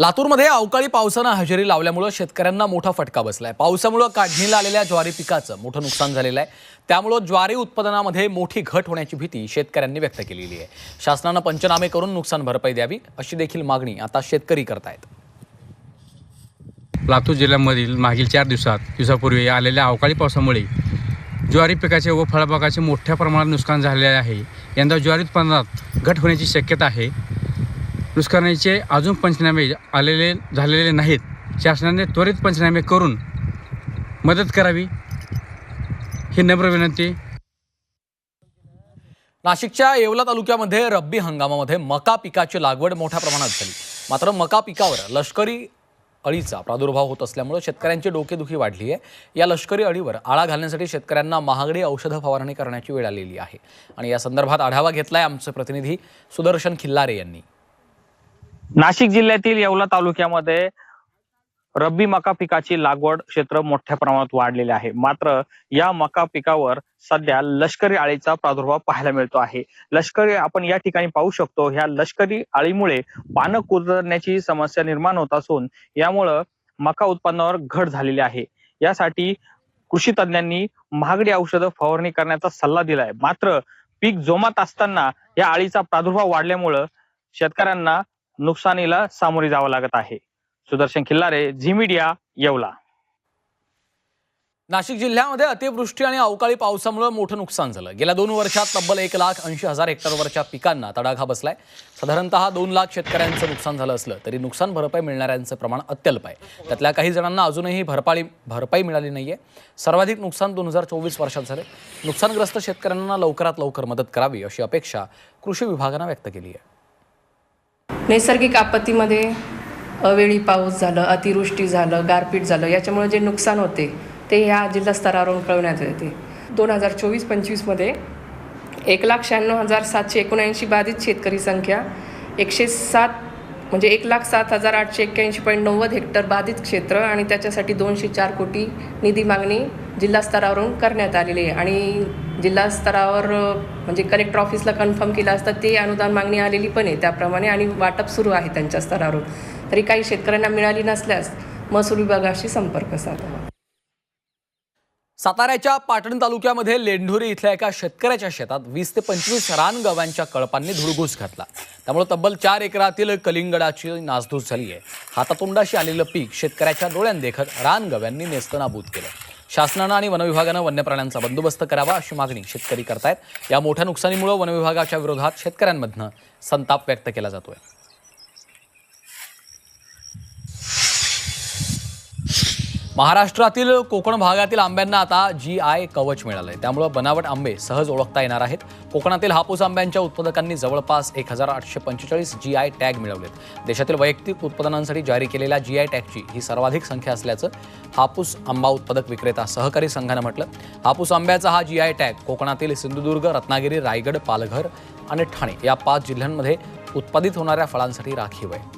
लातूरमध्ये अवकाळी पावसानं हजेरी लावल्यामुळं शेतकऱ्यांना मोठा फटका बसलाय. पावसामुळं काढणीला आलेल्या ज्वारी पिकाचं मोठं नुकसान झालेलं आहे. त्यामुळं ज्वारी उत्पादनामध्ये मोठी घट होण्याची भीती शेतकऱ्यांनी व्यक्त केलेली आहे. शासनानं पंचनामे करून नुकसान भरपाई द्यावी अशी देखील मागणी आता शेतकरी करतायत. लातूर जिल्ह्यामधील मागील चार दिवसात दिवसापूर्वी आलेल्या अवकाळी पावसामुळे ज्वारी पिकाचे व फळबागाचे मोठ्या प्रमाणात नुकसान झालेले आहे. यंदा ज्वारी उत्पादनात घट होण्याची शक्यता आहे. नुकसानीचे अजून पंचनामे आलेले झालेले नाहीत. शासनाने त्वरित पंचनामे करून मदत करावी ही नम्र विनंती. नाशिकच्या येवला तालुक्यामध्ये रब्बी हंगामामध्ये मका पिकाची लागवड मोठ्या प्रमाणात झाली. मात्र मका पिकावर लष्करी अळीचा प्रादुर्भाव होत असल्यामुळे शेतकऱ्यांची डोकेदुखी वाढली आहे या लष्करी अळीवर आळा घालण्यासाठी शेतकऱ्यांना महागडी औषधं फवारणी करण्याची वेळ आलेली आहे. आणि या संदर्भात आढावा घेतलाय आमचे प्रतिनिधी सुदर्शन खिल्लारे यांनी. नाशिक जिल्ह्यातील येवला तालुक्यामध्ये रब्बी मका पिकाची लागवड क्षेत्र मोठ्या प्रमाणात वाढलेले आहे. मात्र या मका पिकावर सध्या लष्करी आळीचा प्रादुर्भाव पाहायला मिळतो आहे. लष्करी आपण या ठिकाणी पाहू शकतो ह्या लष्करी आळीमुळे पानं कुरण्याची समस्या निर्माण होत असून यामुळं मका उत्पन्नावर घट झालेली आहे. यासाठी कृषी तज्ज्ञांनी महागडी औषधं फवारणी करण्याचा सल्ला दिलाय. मात्र पीक जोमात असताना या आळीचा प्रादुर्भाव वाढल्यामुळं शेतकऱ्यांना नुकसानीला सामोरे जावं लागत आहे. Sudarshan Khillare Zee media Yeola. नाशिक जिल्ह्यामध्ये अतिवृष्टी आणि अवकाळी पावसामुळे मोठं नुकसान झालं. गेल्या दोन वर्षात तब्बल एक लाख ऐंशी हजार हेक्टरवरच्या पिकांना तडाखा बसलाय. साधारणतः दोन लाख शेतकऱ्यांचं नुकसान झालं असलं तरी नुकसान भरपाई मिळणाऱ्यांचं प्रमाण अत्यल्प आहे. त्यातल्या काही जणांना अजूनही भरपाई भरपाई मिळाली नाहीये. सर्वाधिक नुकसान दोन हजार चोवीस वर्षात झाले. नुकसानग्रस्त शेतकऱ्यांना लवकरात लवकर मदत करावी अशी अपेक्षा कृषी विभागानं व्यक्त केली आहे. नैसर्गिक आपत्तीमध्ये अवेळी पाऊस झालं अतिवृष्टी झालं गारपीट झालं याच्यामुळे जे नुकसान होते ते ह्या जिल्हा स्तरावरून कळवण्यात येते. दोन हजार चोवीस पंचवीसमध्ये एक लाख शहाण्णव हजार सातशे एकोणऐंशी बाधित शेतकरी संख्या एकशे सात म्हणजे एक लाख सात हजार आठशे एक्क्याऐंशी पॉईंट नव्वद हेक्टर बाधित क्षेत्र आणि त्याच्यासाठी दोनशे चार कोटी निधी मागणी जिल्हा स्तरावरून करण्यात आलेली आहे. आणि जिल्हा स्तरावर म्हणजे कलेक्टर ऑफिसला कन्फर्म केलं असतं ते अनुदान मागणी आलेली पण आहे त्याप्रमाणे आणि वाटप सुरू आहे त्यांच्या स्तरावरून. तरी काही शेतकऱ्यांना मिळाली नसल्यास महसूल विभागाशी संपर्क साधावा. साताऱ्याच्या पाटण तालुक्यामध्ये लेंढोरी इथल्या एका शेतकऱ्याच्या शेतात वीस ते पंचवीस रानगव्यांच्या कळपांनी धुळघूस घातला. त्यामुळे तब्बल चार एकरातील कलिंगडाची नासधूस झाली आहे हातातोंडाशी आलेलं पीक शेतकऱ्याच्या डोळ्यांदेखत रानगव्यांनी नेस्तनाबूत केलं. शासनानं आणि वनविभागानं वन्य प्राण्यांचा बंदोबस्त करावा अशी मागणी शेतकरी करतायत. या मोठ्या नुकसानीमुळे वनविभागाच्या विरोधात शेतकऱ्यांमधनं संताप व्यक्त केला जातोय. महाराष्ट्रातील कोकण भागातील आंब्यांना आता जी आय कवच मिळालं आहे त्यामुळं बनावट आंबे सहज ओळखता येणार आहेत. कोकणातील हापूस आंब्यांच्या उत्पादकांनी जवळपास एक हजार आठशे पंचेचाळीस जी आय टॅग मिळवलेत. देशातील वैयक्तिक उत्पादनांसाठी जारी केलेल्या जी आय टॅगची ही सर्वाधिक संख्या असल्याचं हापूस आंबा उत्पादक विक्रेता सहकारी संघानं म्हटलं. हापूस आंब्याचा हा जी आय टॅग कोकणातील सिंधुदुर्ग रत्नागिरी रायगड पालघर आणि ठाणे या पाच जिल्ह्यांमध्ये उत्पादित होणाऱ्या फळांसाठी राखीव आहे.